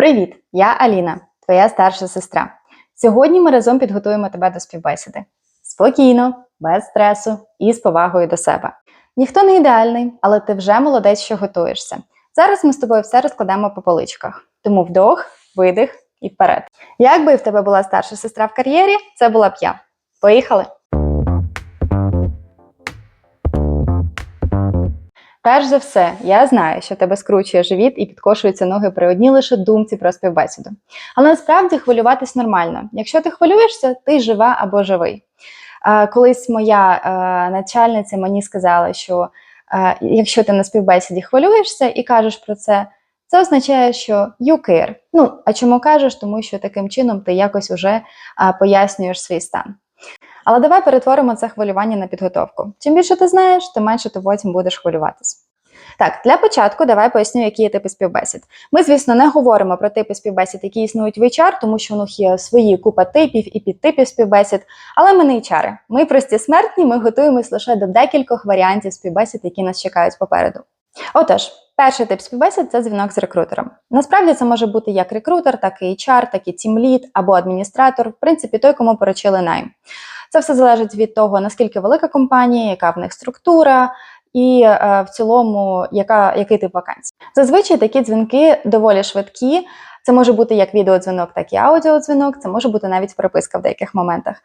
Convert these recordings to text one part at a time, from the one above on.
Привіт! Я Аліна, твоя старша сестра. Сьогодні ми разом підготуємо тебе до співбесіди. Спокійно, без стресу і з повагою до себе. Ніхто не ідеальний, але ти вже молодець, що готуєшся. Зараз ми з тобою все розкладемо по поличках. Тому вдох, видих і вперед. Як би в тебе була старша сестра в кар'єрі, це була б я. Поїхали! Перш за все, я знаю, що тебе скручує живіт і підкошуються ноги при одній лише думці про співбесіду. Але насправді хвилюватись нормально. Якщо ти хвилюєшся, ти жива або живий. Е, Колись моя е, начальниця мені сказала, що е, якщо ти на співбесіді хвилюєшся і кажеш про це, це означає, що you care. Ну, а чому кажеш? Тому що таким чином ти якось уже пояснюєш свій стан. Але давай перетворимо це хвилювання на підготовку. Чим більше ти знаєш, тим менше ти потім будеш хвилюватись. Так, для початку давай поясню, які є типи співбесід. Ми, звісно, не говоримо про типи співбесід, які існують в HR, тому що у них є свої купа типів і підтипів співбесід. Але ми не HR. Ми прості смертні, ми готуємось лише до декількох варіантів співбесід, які нас чекають попереду. Отож, перший тип співбесід це дзвінок з рекрутером. Насправді це може бути як рекрутер, так і HR, так і тімлід або адміністратор, в принципі, той, кому поручили найм. Це все залежить від того, наскільки велика компанія, яка в них структура, і е, в цілому, яка, який тип вакансій. Зазвичай такі дзвінки доволі швидкі. Це може бути як відеодзвінок, так і аудіодзвінок, це може бути навіть приписка в деяких моментах.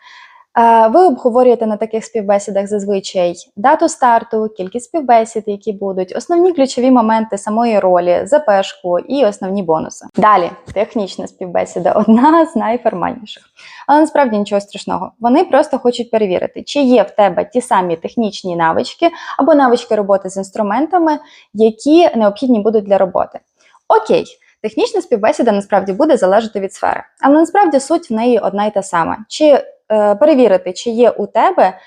Ви обговорюєте на таких співбесідах зазвичай дату старту, кількість співбесід, які будуть, основні ключові моменти самої ролі, запешку і основні бонуси. Далі технічна співбесіда одна з найформальніших. Але насправді нічого страшного. Вони просто хочуть перевірити, чи є в тебе ті самі технічні навички або навички роботи з інструментами, які необхідні будуть для роботи. Окей. Технічна співбесіда насправді буде залежати від сфери, але насправді суть в неї одна й та сама. Чи перевірити, чи є у тебе е,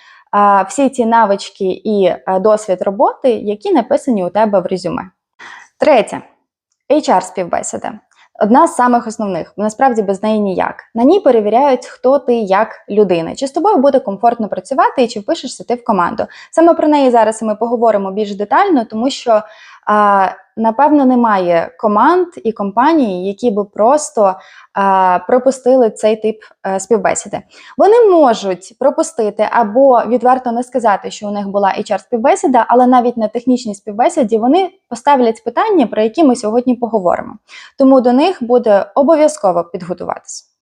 всі ті навички і е, досвід роботи, які написані у тебе в резюме. Третє HR співбесіда. Одна з самих основних, насправді без неї ніяк. На ній перевіряють, хто ти як людина, чи з тобою буде комфортно працювати і чи впишешся ти в команду. Саме про неї зараз ми поговоримо більш детально, тому що напевно немає команд і компаній, які би просто а, пропустили цей тип а, співбесіди. Вони можуть пропустити або відверто не сказати, що у них була HR співбесіда, але навіть на технічній співбесіді вони поставлять питання, про які ми сьогодні поговоримо. Тому до них буде обов'язково підготуватися.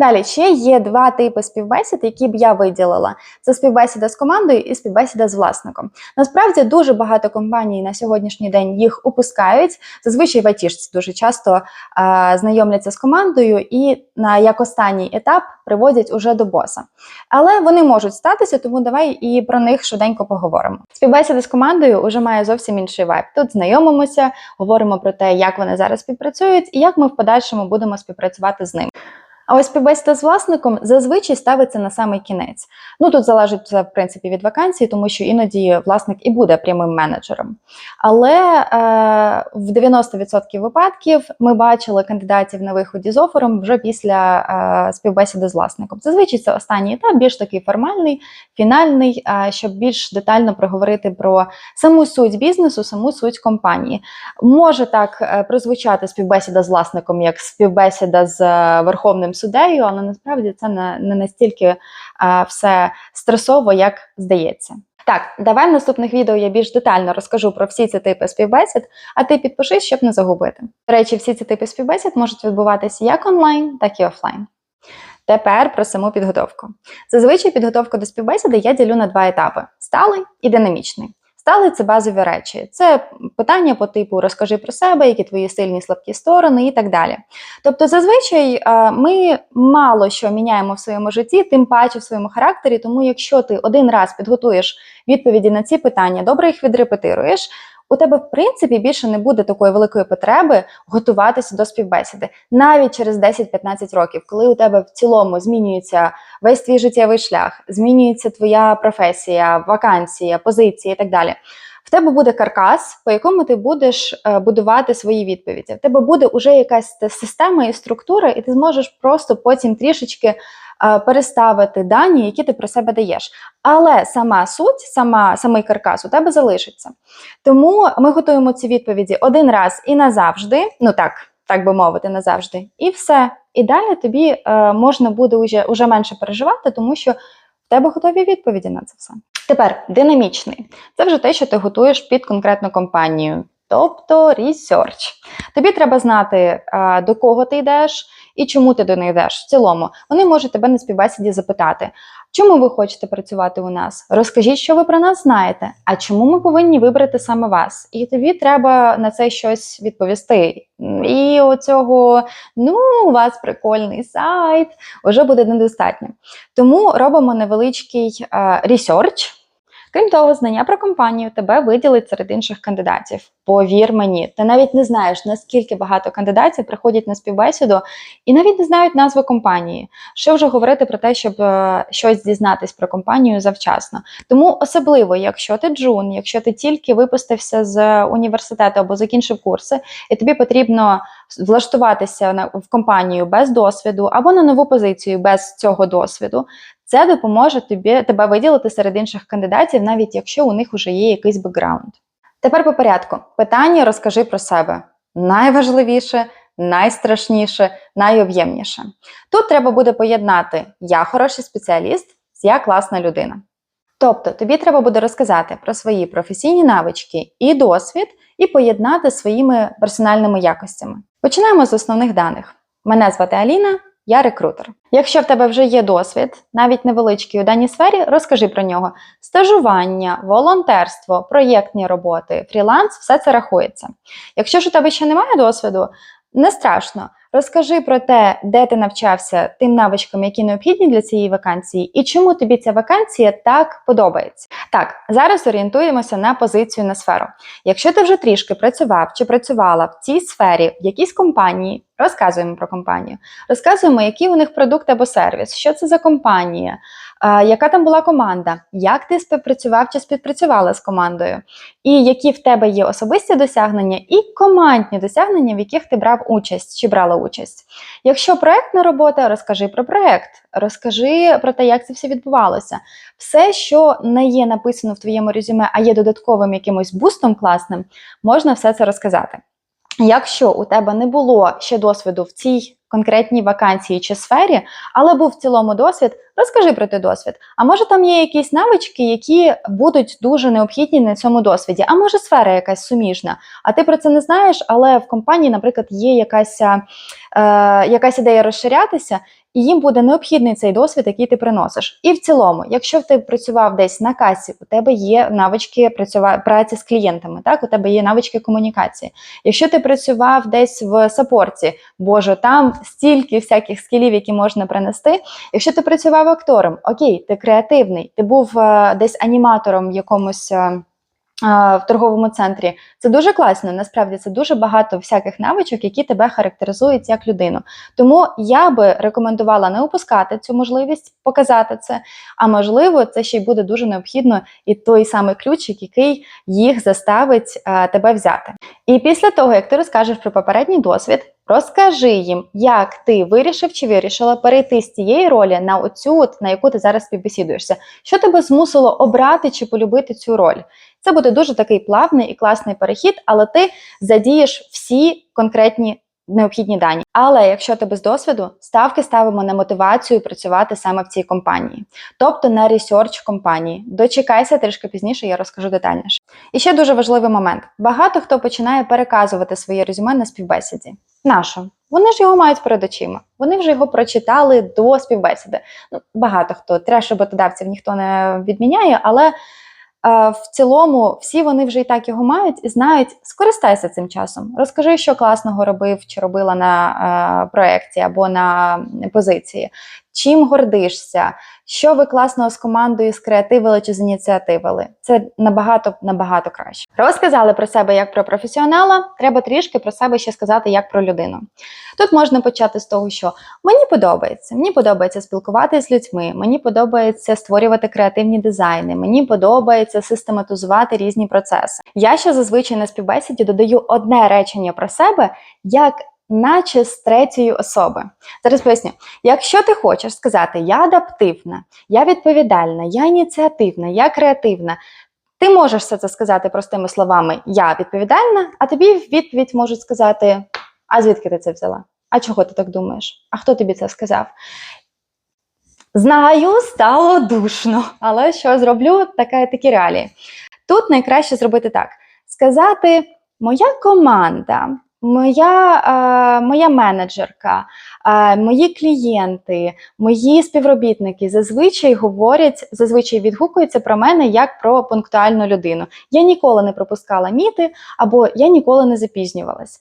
Далі ще є два типи співбесід, які б я виділила: це співбесіда з командою і співбесіда з власником. Насправді дуже багато компаній на сьогоднішній день їх упускають. Зазвичай в айтішці дуже часто а, знайомляться з командою і на як останній етап приводять уже до боса. Але вони можуть статися, тому давай і про них швиденько поговоримо. Співбесіда з командою вже має зовсім інший вайб. Тут знайомимося, говоримо про те, як вони зараз співпрацюють і як ми в подальшому будемо співпрацювати з ними. А ось співбесіда з власником зазвичай ставиться на самий кінець. Ну тут залежить в принципі від вакансії, тому що іноді власник і буде прямим менеджером. Але е, в 90% випадків ми бачили кандидатів на виході з офером вже після е, співбесіди з власником. Зазвичай це останній етап, більш такий формальний, фінальний, е, щоб більш детально проговорити про саму суть бізнесу, саму суть компанії. Може так е, прозвучати співбесіда з власником, як співбесіда з е, верховним суддею, але насправді це не, не настільки а, все стресово, як здається. Так, давай в наступних відео я більш детально розкажу про всі ці типи співбесід, а ти підпишись, щоб не загубити. До речі, всі ці типи співбесід можуть відбуватися як онлайн, так і офлайн. Тепер про саму підготовку. Зазвичай підготовку до співбесіди я ділю на два етапи: сталий і динамічний. Стали це базові речі. Це питання по типу розкажи про себе, які твої сильні слабкі сторони і так далі. Тобто, зазвичай ми мало що міняємо в своєму житті, тим паче в своєму характері. Тому, якщо ти один раз підготуєш відповіді на ці питання, добре їх відрепетируєш. У тебе, в принципі, більше не буде такої великої потреби готуватися до співбесіди навіть через 10-15 років, коли у тебе в цілому змінюється весь твій життєвий шлях, змінюється твоя професія, вакансія, позиція і так далі. В тебе буде каркас, по якому ти будеш е, будувати свої відповіді. В тебе буде вже якась система і структура, і ти зможеш просто потім трішечки переставити дані, які ти про себе даєш. Але сама суть, сама, самий каркас у тебе залишиться. Тому ми готуємо ці відповіді один раз і назавжди. Ну так, так би мовити, назавжди. І все. І далі тобі е, можна буде уже, уже менше переживати, тому що в тебе готові відповіді на це все. Тепер динамічний. Це вже те, що ти готуєш під конкретну компанію. Тобто research. Тобі треба знати, до кого ти йдеш і чому ти до них йдеш. В цілому вони можуть тебе на співбесіді запитати, чому ви хочете працювати у нас? Розкажіть, що ви про нас знаєте, а чому ми повинні вибрати саме вас? І тобі треба на це щось відповісти. І оцього, ну, у вас прикольний сайт, вже буде недостатньо. Тому робимо невеличкий ресерч. Крім того, знання про компанію тебе виділить серед інших кандидатів. Повір мені, ти навіть не знаєш, наскільки багато кандидатів приходять на співбесіду і навіть не знають назви компанії. Що вже говорити про те, щоб е, щось дізнатись про компанію завчасно. Тому особливо, якщо ти джун, якщо ти тільки випустився з університету або закінчив курси, і тобі потрібно влаштуватися на в компанію без досвіду або на нову позицію без цього досвіду. Це допоможе тобі тебе виділити серед інших кандидатів, навіть якщо у них вже є якийсь бекграунд. Тепер по порядку. Питання розкажи про себе. Найважливіше, найстрашніше, найоб'ємніше. Тут треба буде поєднати я хороший спеціаліст з я класна людина. Тобто тобі треба буде розказати про свої професійні навички і досвід, і поєднати своїми персональними якостями. Починаємо з основних даних. Мене звати Аліна, я рекрутер. Якщо в тебе вже є досвід, навіть невеличкий у даній сфері, розкажи про нього. Стажування, волонтерство, проєктні роботи, фріланс все це рахується. Якщо ж у тебе ще немає досвіду, не страшно. Розкажи про те, де ти навчався тим навичкам, які необхідні для цієї вакансії, і чому тобі ця вакансія так подобається. Так, зараз орієнтуємося на позицію на сферу. Якщо ти вже трішки працював чи працювала в цій сфері, в якійсь компанії, розказуємо про компанію, розказуємо, який у них продукт або сервіс, що це за компанія, яка там була команда, як ти співпрацював чи співпрацювала з командою, і які в тебе є особисті досягнення і командні досягнення, в яких ти брав участь чи брала участь. Якщо проектна робота, розкажи про проект, розкажи про те, як це все відбувалося. Все, що не є написано в твоєму резюме, а є додатковим якимось бустом класним, можна все це розказати. Якщо у тебе не було ще досвіду в цій конкретній вакансії чи сфері, але був в цілому досвід, розкажи про той досвід. А може там є якісь навички, які будуть дуже необхідні на цьому досвіді, а може сфера якась суміжна. А ти про це не знаєш, але в компанії, наприклад, є якась, е, якась ідея розширятися, і їм буде необхідний цей досвід, який ти приносиш. І в цілому, якщо ти працював десь на касі, у тебе є навички працюва... праці з клієнтами, так у тебе є навички комунікації. Якщо ти працював десь в сапорті, боже, там стільки всяких скілів, які можна принести. Якщо ти працював актором, окей, ти креативний, ти був е, десь аніматором якомусь. В торговому центрі. Це дуже класно, насправді це дуже багато всяких навичок, які тебе характеризують як людину. Тому я би рекомендувала не упускати цю можливість показати це. А можливо, це ще й буде дуже необхідно і той самий ключик, який їх заставить тебе взяти. І після того, як ти розкажеш про попередній досвід. Розкажи їм, як ти вирішив чи вирішила перейти з цієї ролі на оцю, на яку ти зараз співбесідуєшся. Що тебе змусило обрати чи полюбити цю роль? Це буде дуже такий плавний і класний перехід, але ти задієш всі конкретні необхідні дані. Але якщо ти без досвіду, ставки ставимо на мотивацію працювати саме в цій компанії, тобто на ресерч компанії. Дочекайся трішки пізніше, я розкажу детальніше. І ще дуже важливий момент: багато хто починає переказувати своє резюме на співбесіді. Нащо? Вони ж його мають перед очима. Вони вже його прочитали до співбесіди. Ну, багато хто треш роботодавців ніхто не відміняє, але в цілому всі вони вже і так його мають і знають, скористайся цим часом. Розкажи, що класного робив чи робила на проєкті або на позиції. Чим гордишся, що ви класного з командою скреативили чи зініціативили. Це набагато набагато краще. Розказали про себе як про професіонала, треба трішки про себе ще сказати як про людину. Тут можна почати з того, що мені подобається. Мені подобається спілкуватися з людьми, мені подобається створювати креативні дизайни, мені подобається систематизувати різні процеси. Я ще зазвичай на співбесіді додаю одне речення про себе як наче з третьої особи. Зараз поясню, якщо ти хочеш сказати я адаптивна, я відповідальна, я ініціативна, я креативна. Ти можеш все це сказати простими словами Я відповідальна, а тобі в відповідь можуть сказати А звідки ти це взяла? А чого ти так думаєш? А хто тобі це сказав? Знаю, стало душно, але що зроблю, така такі реалії. Тут найкраще зробити так: сказати: моя команда, моя, е, моя менеджерка, е, мої клієнти, мої співробітники зазвичай говорять, зазвичай відгукуються про мене як про пунктуальну людину. Я ніколи не пропускала міти або я ніколи не запізнювалась.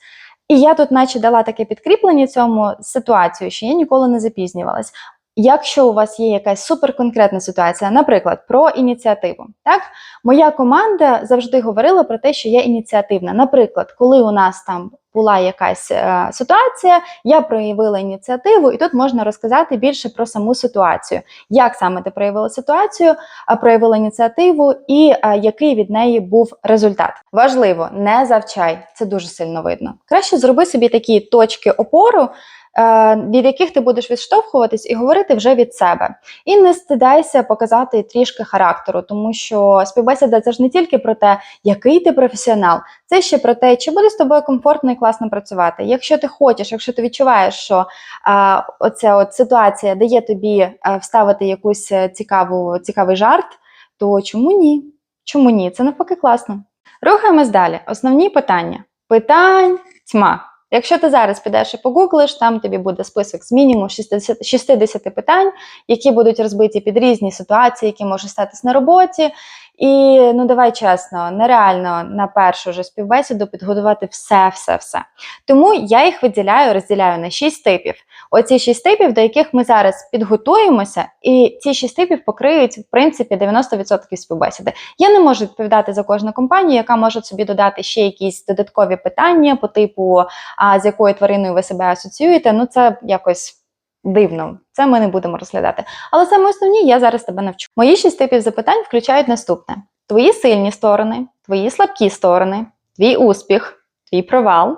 І я тут, наче, дала таке підкріплення цьому ситуацію, що я ніколи не запізнювалась. Якщо у вас є якась суперконкретна ситуація, наприклад, про ініціативу, так моя команда завжди говорила про те, що я ініціативна. Наприклад, коли у нас там була якась е, ситуація, я проявила ініціативу, і тут можна розказати більше про саму ситуацію, як саме ти проявила ситуацію, а проявила ініціативу, і е, який від неї був результат. Важливо, не завчай, це дуже сильно видно. Краще зроби собі такі точки опору. Е, Від яких ти будеш відштовхуватись і говорити вже від себе, і не стидайся показати трішки характеру, тому що співбесіда це ж не тільки про те, який ти професіонал, це ще про те, чи буде з тобою комфортно і класно працювати. Якщо ти хочеш, якщо ти відчуваєш, що а, оця от ситуація дає тобі а, вставити якусь е, цікаву, цікавий жарт, то чому ні? Чому ні? Це навпаки класно. Рухаємось далі. Основні питання. Питань тьма. Якщо ти зараз підеш і погуглиш, там тобі буде список з мінімум 60, 60 питань, які будуть розбиті під різні ситуації, які можуть статись на роботі. І ну давай чесно, нереально на першу ж співбесіду підготувати все, все, все. Тому я їх виділяю, розділяю на шість типів. Оці шість типів, до яких ми зараз підготуємося, і ці шість типів покриють в принципі 90% співбесіди. Я не можу відповідати за кожну компанію, яка може собі додати ще якісь додаткові питання по типу, а з якою твариною ви себе асоціюєте. Ну це якось. Дивно, це ми не будемо розглядати. Але саме основні я зараз тебе навчу. Мої шість типів запитань включають наступне: твої сильні сторони, твої слабкі сторони, твій успіх, твій провал,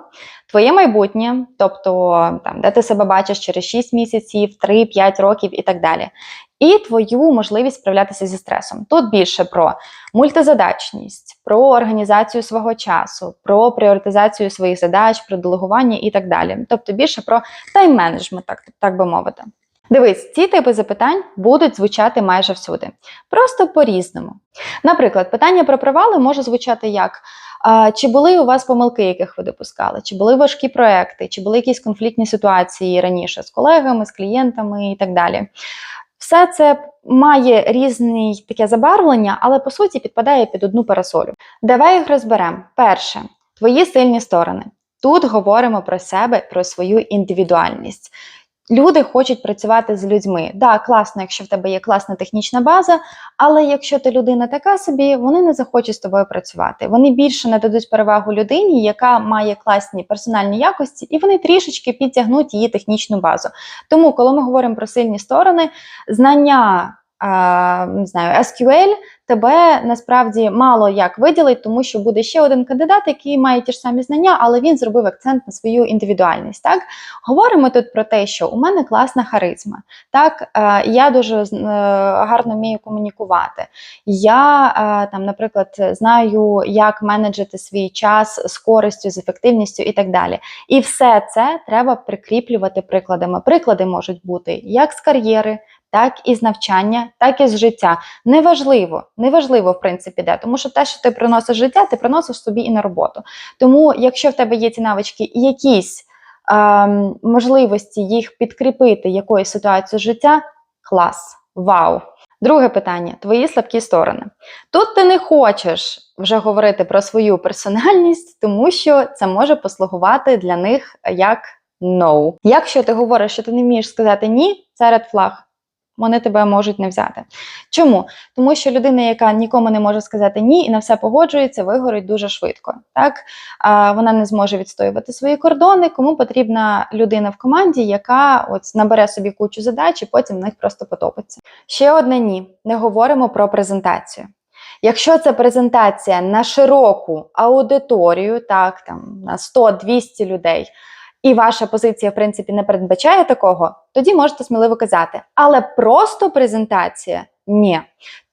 твоє майбутнє, тобто там, де ти себе бачиш через 6 місяців, 3-5 років і так далі. І твою можливість справлятися зі стресом. Тут більше про мультизадачність, про організацію свого часу, про пріоритизацію своїх задач, про делегування і так далі. Тобто більше про тайм-менеджмент, так, так би мовити. Дивись, ці типи запитань будуть звучати майже всюди, просто по-різному. Наприклад, питання про провали може звучати як: чи були у вас помилки, яких ви допускали, чи були важкі проекти, чи були якісь конфліктні ситуації раніше з колегами, з клієнтами і так далі. Все це має різне таке забарвлення, але по суті підпадає під одну парасолю. Давай їх розберемо. Перше, твої сильні сторони. Тут говоримо про себе, про свою індивідуальність. Люди хочуть працювати з людьми. Да, класно, якщо в тебе є класна технічна база, але якщо ти людина така собі, вони не захочуть з тобою працювати. Вони більше нададуть перевагу людині, яка має класні персональні якості, і вони трішечки підтягнуть її технічну базу. Тому, коли ми говоримо про сильні сторони, знання. Не знаю, SQL тебе насправді мало як виділить, тому що буде ще один кандидат, який має ті ж самі знання, але він зробив акцент на свою індивідуальність. Так говоримо тут про те, що у мене класна харизма. Так, я дуже е, гарно вмію комунікувати. Я е, там, наприклад, знаю, як менеджити свій час з користю, з ефективністю і так далі. І все це треба прикріплювати прикладами. Приклади можуть бути як з кар'єри. Так і з навчання, так і з життя. Неважливо, неважливо, в принципі, де, тому що те, що ти приносиш життя, ти приносиш собі і на роботу. Тому, якщо в тебе є ці навички і якісь ем, можливості їх підкріпити якоюсь ситуацією життя, клас, вау. Друге питання: твої слабкі сторони. Тут ти не хочеш вже говорити про свою персональність, тому що це може послугувати для них як no. Якщо ти говориш, що ти не вмієш сказати ні, це red flag вони тебе можуть не взяти. Чому? Тому що людина, яка нікому не може сказати ні і на все погоджується, вигорить дуже швидко. Так? А, Вона не зможе відстоювати свої кордони, кому потрібна людина в команді, яка от набере собі кучу задач і потім в них просто потопиться. Ще одне ні. Не говоримо про презентацію. Якщо це презентація на широку аудиторію, так, там на 100-200 людей, і ваша позиція, в принципі, не передбачає такого, тоді можете сміливо казати. Але просто презентація ні.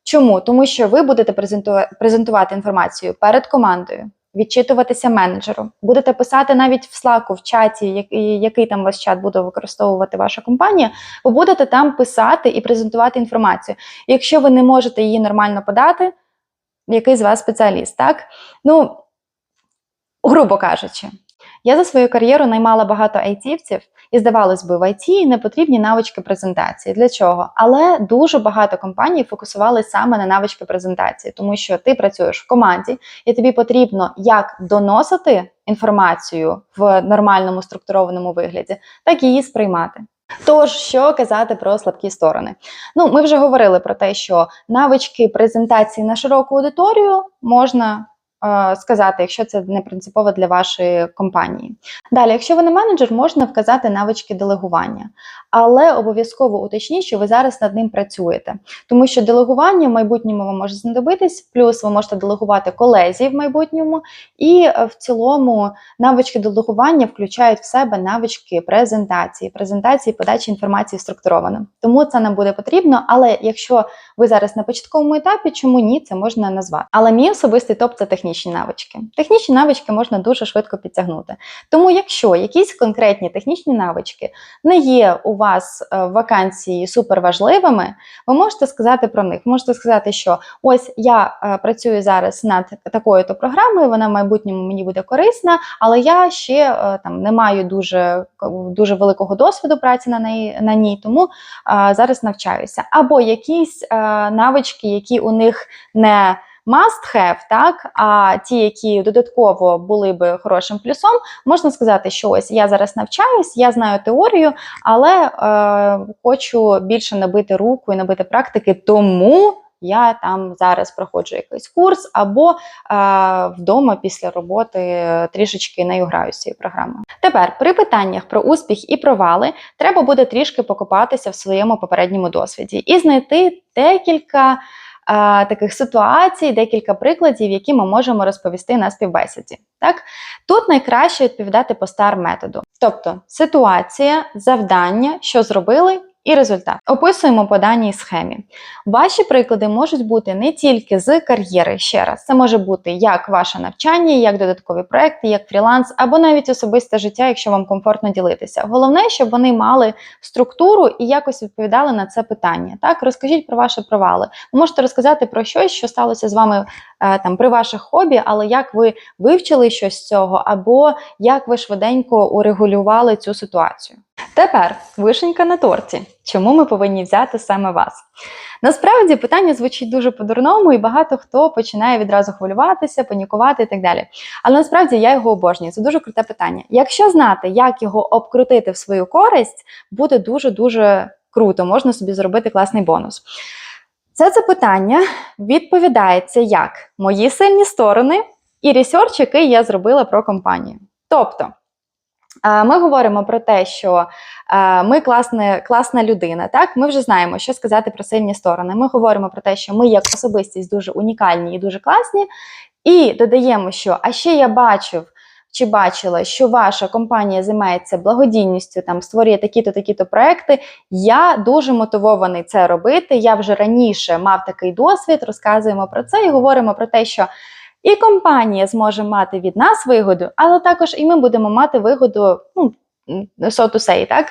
Чому? Тому що ви будете презентувати інформацію перед командою. відчитуватися менеджеру, будете писати навіть в Slack, в чаті, який там ваш чат буде використовувати ваша компанія, ви будете там писати і презентувати інформацію. Якщо ви не можете її нормально подати, який з вас спеціаліст, так? Ну, грубо кажучи, я за свою кар'єру наймала багато айтівців, і здавалось би, в IT не потрібні навички презентації. Для чого? Але дуже багато компаній фокусували саме на навички презентації, тому що ти працюєш в команді, і тобі потрібно як доносити інформацію в нормальному структурованому вигляді, так і її сприймати. Тож, що казати про слабкі сторони? Ну, ми вже говорили про те, що навички презентації на широку аудиторію можна сказати, якщо це не принципово для вашої компанії. Далі, якщо ви не менеджер, можна вказати навички делегування, але обов'язково уточніть, що ви зараз над ним працюєте, тому що делегування в майбутньому вам може знадобитись, плюс ви можете делегувати колезі в майбутньому, і е, в цілому навички делегування включають в себе навички презентації, презентації, подачі інформації структуровано. Тому це нам буде потрібно. Але якщо ви зараз на початковому етапі, чому ні, це можна назвати. Але мій особистий топ це технічні навички. Технічні навички можна дуже швидко підтягнути. Тому, якщо якісь конкретні технічні навички не є у вас е, в вакансії суперважливими, ви можете сказати про них. Можете сказати, що ось я е, працюю зараз над такою-то програмою, вона в майбутньому мені буде корисна, але я ще е, там не маю дуже, дуже великого досвіду праці на неї на ній, тому зараз навчаюся. Або якісь навички, які у них не must have, так, а ті, які додатково були би хорошим плюсом, можна сказати, що ось я зараз навчаюсь, я знаю теорію, але е, хочу більше набити руку і набити практики, тому. Я там зараз проходжу якийсь курс, або е, вдома після роботи трішечки нею граю цією програмою. Тепер при питаннях про успіх і провали треба буде трішки покопатися в своєму попередньому досвіді і знайти декілька таких ситуацій, декілька прикладів, які ми можемо розповісти на співбесіді. Так? Тут найкраще відповідати по стар методу. Тобто ситуація, завдання, що зробили. І результат описуємо по даній схемі. Ваші приклади можуть бути не тільки з кар'єри ще раз. Це може бути як ваше навчання, як додаткові проекти, як фріланс, або навіть особисте життя, якщо вам комфортно ділитися. Головне, щоб вони мали структуру і якось відповідали на це питання. Так, розкажіть про ваші провали. Ви можете розказати про щось, що сталося з вами там при ваших хобі, але як ви вивчили щось з цього, або як ви швиденько урегулювали цю ситуацію. Тепер вишенька на торті. Чому ми повинні взяти саме вас? Насправді питання звучить дуже по-дурному, і багато хто починає відразу хвилюватися, панікувати і так далі. Але насправді я його обожнюю. Це дуже круте питання. Якщо знати, як його обкрутити в свою користь, буде дуже-дуже круто, можна собі зробити класний бонус. Це запитання відповідається як мої сильні сторони і ресерч, який я зробила про компанію. Тобто. Е, Ми говоримо про те, що е, ми класна, класна людина. Так, ми вже знаємо, що сказати про сильні сторони. Ми говоримо про те, що ми як особистість дуже унікальні і дуже класні. І додаємо, що а ще я бачив чи бачила, що ваша компанія займається благодійністю, там створює такі-то, такі-то проекти. Я дуже мотивований це робити. Я вже раніше мав такий досвід. Розказуємо про це і говоримо про те, що. І компанія зможе мати від нас вигоду, але також і ми будемо мати вигоду, ну, so to say, так,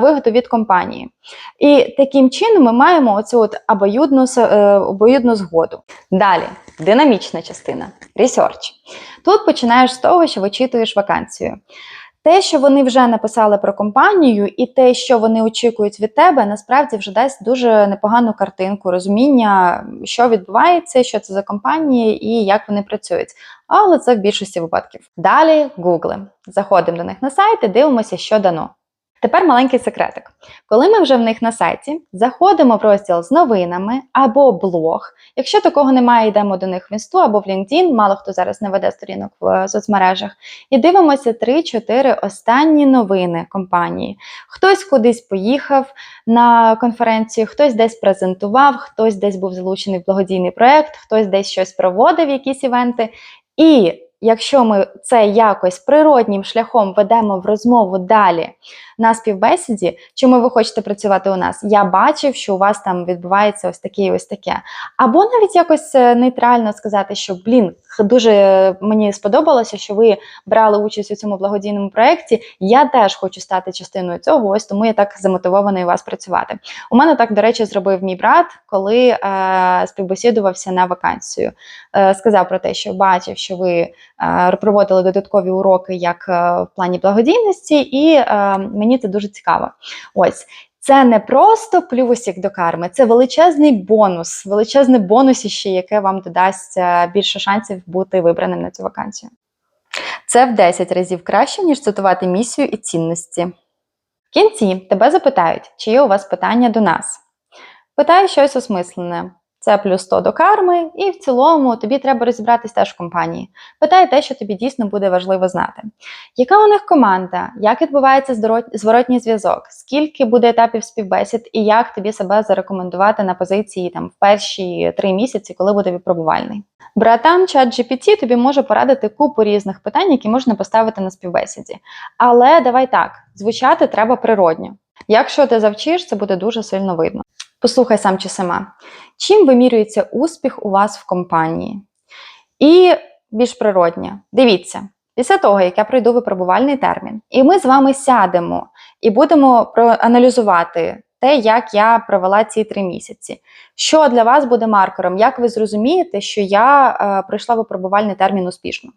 вигоду від компанії. І таким чином ми маємо оцю от обоюдну, е, обоюдну згоду. Далі, динамічна частина research. Тут починаєш з того, що вичитуєш вакансію. Те, що вони вже написали про компанію, і те, що вони очікують від тебе, насправді вже дасть дуже непогану картинку, розуміння, що відбувається, що це за компанії і як вони працюють. Але це в більшості випадків. Далі гугли. Заходимо до них на сайт і дивимося, що дано. Тепер маленький секретик. Коли ми вже в них на сайті, заходимо в розділ з новинами або блог. Якщо такого немає, йдемо до них в інсту або в LinkedIn, мало хто зараз не веде сторінок в е, соцмережах, і дивимося 3-4 останні новини компанії. Хтось кудись поїхав на конференцію, хтось десь презентував, хтось десь був залучений в благодійний проект, хтось десь щось проводив, якісь івенти. І якщо ми це якось природнім шляхом ведемо в розмову далі на співбесіді, чому ви хочете працювати у нас? Я бачив, що у вас там відбувається ось таке і ось таке. Або навіть якось е, нейтрально сказати, що блін, дуже мені сподобалося, що ви брали участь у цьому благодійному проєкті. Я теж хочу стати частиною цього. Ось тому я так замотивований вас працювати. У мене так, до речі, зробив мій брат, коли е, співбесідувався на вакансію. Е, сказав про те, що бачив, що ви е, проводили додаткові уроки як е, в плані благодійності, і е, мені це дуже цікаво. Ось. Це не просто плюсик до карми, це величезний бонус, величезне бонусіще, яке вам додасть е, більше шансів бути вибраним на цю вакансію. Це в 10 разів краще, ніж цитувати місію і цінності. В кінці тебе запитають, чи є у вас питання до нас. Питаю щось осмислене. Це плюс 100 до карми, і в цілому тобі треба розібратись теж в компанії. Питай те, що тобі дійсно буде важливо знати. Яка у них команда? Як відбувається зворотній зв'язок? Скільки буде етапів співбесід, і як тобі себе зарекомендувати на позиції там в перші три місяці, коли буде випробувальний? Братан ChatGPT тобі може порадити купу різних питань, які можна поставити на співбесіді. Але давай так, звучати треба природньо. Якщо ти завчиш, це буде дуже сильно видно. Послухай сам чи сама, чим вимірюється успіх у вас в компанії? І більш природньо. Дивіться, після того, як я пройду випробувальний термін, і ми з вами сядемо і будемо проаналізувати те, як я провела ці три місяці. Що для вас буде маркером? Як ви зрозумієте, що я е, пройшла випробувальний термін успішно?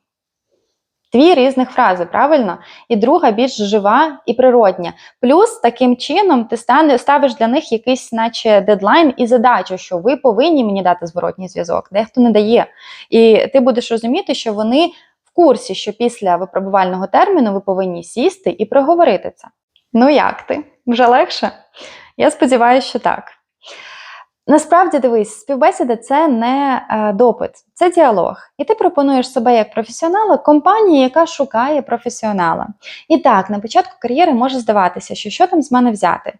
Дві різних фрази, правильно? І друга більш жива і природня. Плюс таким чином ти ставиш для них якийсь, наче дедлайн і задачу, що ви повинні мені дати зворотній зв'язок, дехто не дає. І ти будеш розуміти, що вони в курсі, що після випробувального терміну ви повинні сісти і проговорити це. Ну як ти? Вже легше? Я сподіваюся, що так. Насправді дивись, співбесіда це не е, допит, це діалог. І ти пропонуєш себе як професіонала компанії, яка шукає професіонала. І так, на початку кар'єри може здаватися, що що там з мене взяти.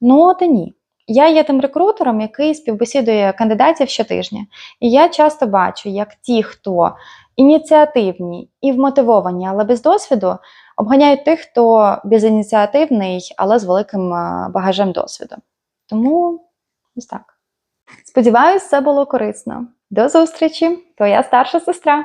Ну, от і ні. Я є тим рекрутером, який співбесідує кандидатів щотижня. І я часто бачу, як ті, хто ініціативні і вмотивовані, але без досвіду, обганяють тих, хто безініціативний, але з великим е, багажем досвіду. Тому ось так. Сподіваюсь, це було корисно. До зустрічі, твоя старша сестра.